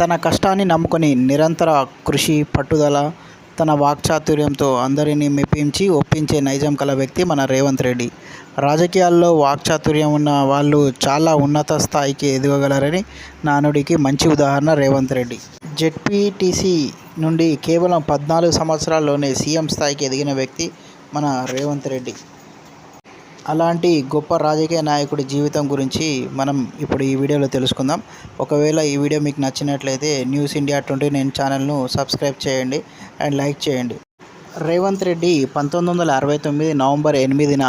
తన కష్టాన్ని నమ్ముకొని నిరంతర కృషి పట్టుదల తన వాక్చాతుర్యంతో అందరినీ మెప్పించి ఒప్పించే నైజం కల వ్యక్తి మన రేవంత్ రెడ్డి. రాజకీయాల్లో వాక్చాతుర్యం ఉన్న వాళ్ళు చాలా ఉన్నత స్థాయికి ఎదగగలరని నానుడికి మంచి ఉదాహరణ రేవంత్ రెడ్డి. జెడ్పీటీసీ నుండి కేవలం పద్నాలుగు సంవత్సరాల్లోనే సీఎం స్థాయికి ఎదిగిన వ్యక్తి మన రేవంత్ రెడ్డి. అలాంటి గొప్ప రాజకీయ నాయకుడి జీవితం గురించి మనం ఇప్పుడు ఈ వీడియోలో తెలుసుకుందాం. ఒకవేళ ఈ వీడియో మీకు నచ్చినట్లయితే న్యూస్ ఇండియా ట్వంటీ నైన్ ఛానల్ను సబ్స్క్రైబ్ చేయండి అండ్ లైక్ చేయండి. రేవంత్ రెడ్డి పంతొమ్మిది వందల అరవై తొమ్మిది నవంబర్ ఎనిమిదిన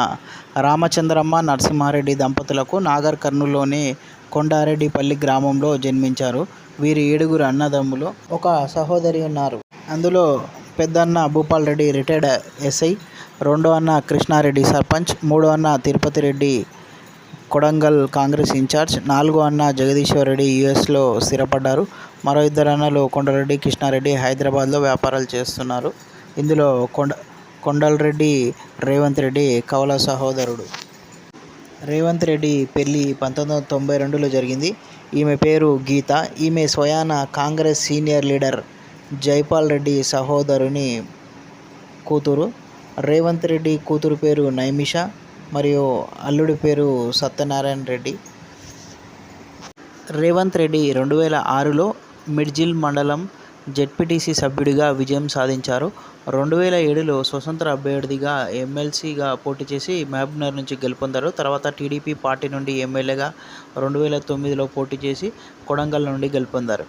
రామచంద్రమ్మ నరసింహారెడ్డి దంపతులకు నాగర్ కర్నూలులోని కొండారెడ్డిపల్లి గ్రామంలో జన్మించారు. వీరి ఏడుగురు అన్నదమ్ములు ఒక సహోదరి ఉన్నారు. అందులో పెద్దన్న భూపాల్ రెడ్డి రిటైర్డ్ ఎస్ఐ రెండో అన్న కృష్ణారెడ్డి సర్పంచ్ మూడో అన్న తిరుపతి రెడ్డి కొడంగల్ కాంగ్రెస్ ఇన్ఛార్జ్ నాలుగో అన్న జగదీశ్వర్ రెడ్డి యుఎస్లో స్థిరపడ్డారు. మరో ఇద్దరు అన్నలు కొండరెడ్డి కృష్ణారెడ్డి హైదరాబాద్లో వ్యాపారాలు చేస్తున్నారు. ఇందులో కొండ కొండలరెడ్డి రేవంత్ రెడ్డి కవల సహోదరుడు. రేవంత్ రెడ్డి పెళ్ళి పంతొమ్మిది వందల తొంభై రెండులో జరిగింది. ఈమె పేరు గీత. ఈమె స్వయాన కాంగ్రెస్ సీనియర్ లీడర్ జైపాల్ రెడ్డి సహోదరుని కూతురు. రేవంత్ రెడ్డి కూతురు పేరు నైమిష మరియు అల్లుడి పేరు సత్యనారాయణ రెడ్డి. రేవంత్ రెడ్డి రెండు వేల ఆరులో మిడ్జిల్ మండలం జెడ్పీటీసీ సభ్యుడిగా విజయం సాధించారు. రెండు వేల ఏడులో స్వతంత్ర అభ్యర్థిగా ఎమ్మెల్సీగా పోటీ చేసి మహబూబ్నగర్ నుంచి గెలుపొందారు. తర్వాత టీడీపీ పార్టీ నుండి ఎమ్మెల్యేగా రెండు వేల తొమ్మిదిలో పోటీ చేసి కొడంగల్ నుండి గెలుపొందారు.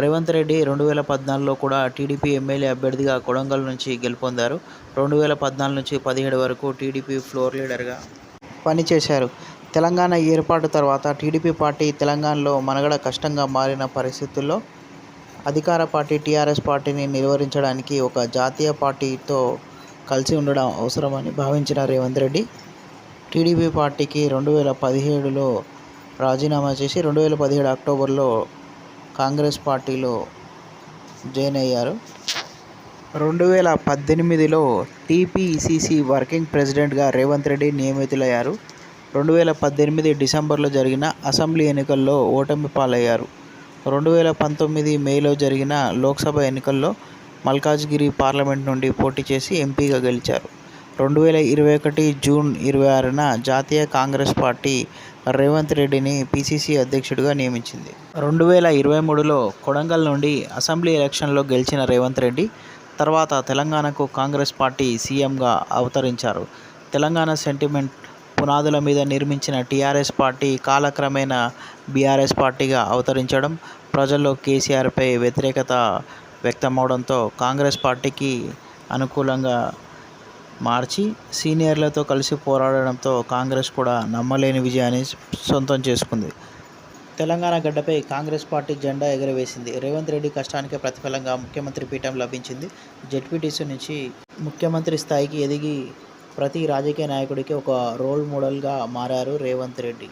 రేవంత్ రెడ్డి రెండు వేల పద్నాలుగులో కూడా టీడీపీ ఎమ్మెల్యే అభ్యర్థిగా కొడంగల్ నుంచి గెలుపొందారు. రెండు వేల పద్నాలుగు నుంచి పదిహేడు వరకు టీడీపీ ఫ్లోర్ లీడర్గా పనిచేశారు. తెలంగాణ ఏర్పాటు తర్వాత టీడీపీ పార్టీ తెలంగాణలో మనగడ కష్టంగా మారిన పరిస్థితుల్లో అధికార పార్టీ టీఆర్ఎస్ పార్టీని నిర్వహించడానికి ఒక జాతీయ పార్టీతో కలిసి ఉండడం అవసరమని భావించిన రేవంత్ రెడ్డి టీడీపీ పార్టీకి రెండు వేల పదిహేడులో రాజీనామా చేసి రెండు వేల పదిహేడు అక్టోబర్లో కాంగ్రెస్ పార్టీలో జాయిన్ అయ్యారు. రెండు వేల పద్దెనిమిదిలో టీపీసీసీ వర్కింగ్ ప్రెసిడెంట్గా రేవంత్ రెడ్డి నియమితులయ్యారు. రెండు వేల పద్దెనిమిది డిసెంబర్లో జరిగిన అసెంబ్లీ ఎన్నికల్లో ఓటమి పాలయ్యారు. రెండు వేల పంతొమ్మిది మేలో జరిగిన లోక్సభ ఎన్నికల్లో మల్కాజ్గిరి పార్లమెంట్ నుండి పోటీ చేసి ఎంపీగా గెలిచారు. రెండు వేల ఇరవై ఒకటి జూన్ ఇరవై ఆరున జాతీయ కాంగ్రెస్ పార్టీ రేవంత్ రెడ్డిని పిసిసి అధ్యక్షుడిగా నియమించింది. రెండు వేల ఇరవై మూడులో కొడంగల్ నుండి అసెంబ్లీ ఎలక్షన్లో గెలిచిన రేవంత్ రెడ్డి తర్వాత తెలంగాణకు కాంగ్రెస్ పార్టీ సీఎంగా అవతరించారు. తెలంగాణ సెంటిమెంట్ పునాదుల మీద నిర్మించిన టీఆర్ఎస్ పార్టీ కాలక్రమేణా బీఆర్ఎస్ పార్టీగా అవతరించడం ప్రజల్లో కేసీఆర్పై వ్యతిరేకత వ్యక్తమవడంతో కాంగ్రెస్ పార్టీకి అనుకూలంగా మార్చి సీనియర్లతో కలిసి పోరాడడంతో కాంగ్రెస్ కూడా నమ్మలేని విజయాన్ని సొంతం చేసుకుంది. తెలంగాణ గడ్డపై కాంగ్రెస్ పార్టీ జెండా ఎగరవేసింది. రేవంత్ రెడ్డి కష్టానికి ప్రతిఫలంగా ముఖ్యమంత్రి పీఠం లభించింది. జెడ్పీటీసీ నుంచి ముఖ్యమంత్రి స్థాయికి ఎదిగి ప్రతి రాజకీయ నాయకుడికి ఒక రోల్ మోడల్గా మారారు రేవంత్ రెడ్డి.